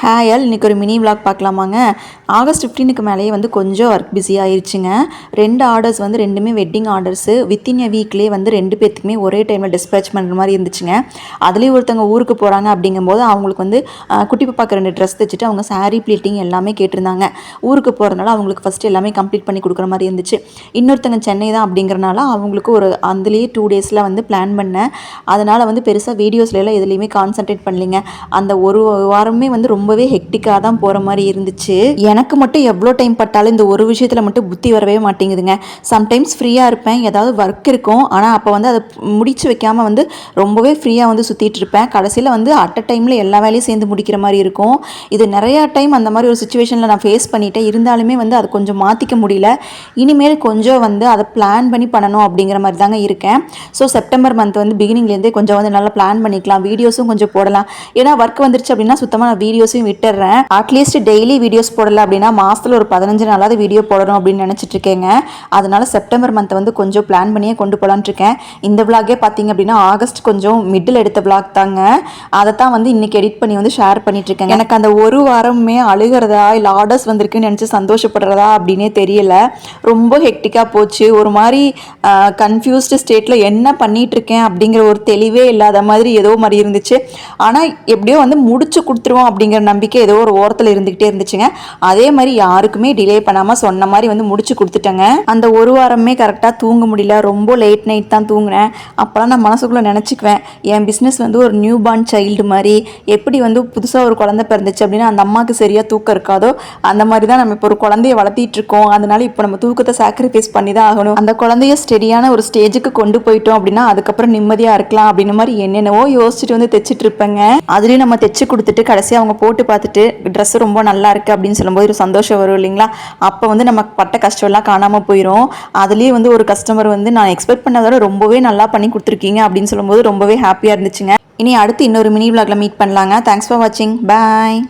Hi all இன்றைக்கி ஒரு mini vlog பார்க்கலாமாங்க? ஆகஸ்ட் ஃபிஃப்டீனுக்கு மேலேயே வந்து கொஞ்சம் ஒர்க் பிஸி ஆயிடுச்சுங்க ரெண்டு ஆர்டர்ஸ் வந்து ரெண்டுமே வெட்டிங் ஆர்டர்ஸு வித்தின் எ வீக்லேயே வந்து ரெண்டு பேர்த்துக்குமே ஒரே டைமில் டிஸ்பேச் பண்ணுற மாதிரி இருந்துச்சுங்க. அதுலேயும் ஒருத்தவங்க ஊருக்கு போகிறாங்க அப்படிங்கும்போது அவங்களுக்கு வந்து குட்டி பாப்பாக்கு ரெண்டு ட்ரெஸ் தைச்சிட்டு அவங்க சாரீ ப்ளீட்டிங் எல்லாமே கேட்டிருந்தாங்க. ஊருக்கு போகிறதுனால அவங்களுக்கு ஃபஸ்ட்டு எல்லாமே கம்ப்ளீட் பண்ணி கொடுக்குற மாதிரி இருந்துச்சு. இன்னொருத்தங்க சென்னை தான் அப்படிங்கிறனால அவங்களுக்கு ஒரு அதுலேயே டூ டேஸில் வந்து பிளான் பண்ணேன். அதனால் வந்து பெருசாக வீடியோஸ்ல எல்லாம் எதுலேயுமே கான்சன்ட்ரேட் பண்ணலிங்க. அந்த ஒரு வாரமே வந்து ரொம்ப ரொம்பவே ஹெக்டிக்காக தான் போகிற மாதிரி இருந்துச்சு. எனக்கு மட்டும் எவ்வளோ டைம் பட்டாலும் இந்த ஒரு விஷயத்தில் மட்டும் புத்தி வரவே மாட்டேங்குதுங்க. சம்டைம்ஸ் ஃப்ரீயாக இருப்பேன். ஏதாவது ஒர்க் இருக்கும். ஆனால் அப்போ வந்து அதை முடிச்சு வைக்காமல் வந்து ரொம்பவே ஃப்ரீயாக வந்து சுற்றிட்டு இருப்பேன். கடைசியில் வந்து அட் அ டைமில் எல்லா வேலையும் சேர்ந்து முடிக்கிற மாதிரி இருக்கும். இது நிறையா டைம் அந்த மாதிரி ஒரு சுச்சுவேஷனில் நான் ஃபேஸ் பண்ணிட்டேன். இருந்தாலுமே வந்து அதை கொஞ்சம் மாற்றிக்க முடியல. இனிமேல் கொஞ்சம் வந்து அதை பிளான் பண்ணி பண்ணணும் அப்படிங்கிற மாதிரி தாங்க இருக்கேன். ஸோ செப்டம்பர் மந்த் வந்து பிகினிங்லேருந்தே கொஞ்சம் வந்து நல்லா பிளான் பண்ணிக்கலாம். வீடியோஸும் கொஞ்சம் போடலாம். ஏன்னா ஒர்க் வந்துருச்சு அப்படின்னா சுத்தமாக நான் வீடியோஸும் வீடியோஸையும் விட்டுறேன். அட்லீஸ்ட் டெய்லி வீடியோஸ் போடல அப்படின்னா மாசத்துல ஒரு பதினஞ்சு நாளாவது வீடியோ போடணும் அப்படின்னு நினச்சிட்டு இருக்கேங்க. அதனால செப்டம்பர் மந்த் வந்து கொஞ்சம் பிளான் பண்ணியே கொண்டு போகலான்ட்டு இருக்கேன். இந்த விளாகே பார்த்தீங்க அப்படின்னா ஆகஸ்ட் கொஞ்சம் மிடில் எடுத்த விளாக் தாங்க. அதை தான் வந்து இன்னைக்கு எடிட் பண்ணி வந்து ஷேர் பண்ணிட்டு இருக்கேன் எனக்கு அந்த ஒரு வாரமே அழுகிறதா இல்லை ஆர்டர்ஸ் வந்திருக்குன்னு நினச்சி சந்தோஷப்படுறதா அப்படின்னே தெரியல. ரொம்ப ஹெக்டிக்காக போச்சு. ஒரு மாதிரி கன்ஃபியூஸ்டு ஸ்டேட்டில் என்ன பண்ணிட்டு இருக்கேன் அப்படிங்கிற ஒரு தெளிவே இல்லாத மாதிரி ஏதோ மாதிரி இருந்துச்சு. ஆனால் எப்படியோ வந்து முடிச்சு கொடுத்துருவோம் அப்படிங்கிற நம்பிக்கை ஏதோ ஒரு ஓரத்தில் இருந்துக்கிட்டே இருந்துச்சுங்க. அதே மாதிரி யாருக்குமே டிலே பண்ணாமல் சொன்ன மாதிரி வந்து முடிச்சு கொடுத்துட்டேங்க. அந்த ஒரு வாரமே கரெக்டாக தூங்க முடியல. ரொம்ப லேட் நைட் தான் தூங்கினேன். அப்போலாம் நான் மனசுக்குள்ளே நினச்சிக்குவேன். என் பிஸ்னஸ் வந்து ஒரு நியூ பார்ன் சைல்டு மாதிரி. எப்படி வந்து புதுசாக ஒரு குழந்தை பிறந்துச்சு அப்படின்னா அந்த அம்மாவுக்கு சரியாக தூக்கம் இருக்காதோ அந்த மாதிரி தான் நம்ம இப்போ ஒரு குழந்தைய வளர்த்திட்டு இருக்கோம். அதனால இப்போ நம்ம தூக்கத்தை சாக்ரிஃபைஸ் பண்ணி தான் ஆகணும். அந்த குழந்தைய ஸ்டெடியான ஒரு ஸ்டேஜுக்கு கொண்டு போயிட்டோம் அப்படின்னா அதுக்கப்புறம் நிம்மதியாக இருக்கலாம் அப்படின்னு மாதிரி என்னென்னவோ யோசிச்சுட்டு வந்து தைச்சிட்டு இருப்பேங்க. அதுலேயும் நம்ம தைச்சு கொடுத்துட்டு கடைசியாக அவங்க போட்டு பார்த்துட்டு ட்ரெஸ் ரொம்ப நல்லா இருக்கு அப்படின்னு சொல்லும்போது ஒரு சந்தோஷம் வரும் இல்லைங்களா? அப்போ வந்து நம்ம பட்ட கஷ்டம்லாம் காணாமல் போயிடும் அதுலேயே வந்து ஒரு கஸ்டமர் வந்து நான் எக்ஸ்பெக்ட் பண்ணதோட ரொம்பவே நல்லா பண்ணி கொடுத்துருக்கீங்க அப்படின்னு சொல்லும்போது ரொம்பவே ஹாப்பியாக இருந்துச்சுங்க. இனி அடுத்து இன்னொரு மினி விளாகில் மீட் பண்ணலாங்க. தேங்க்ஸ் ஃபார் வாட்சிங் பாய்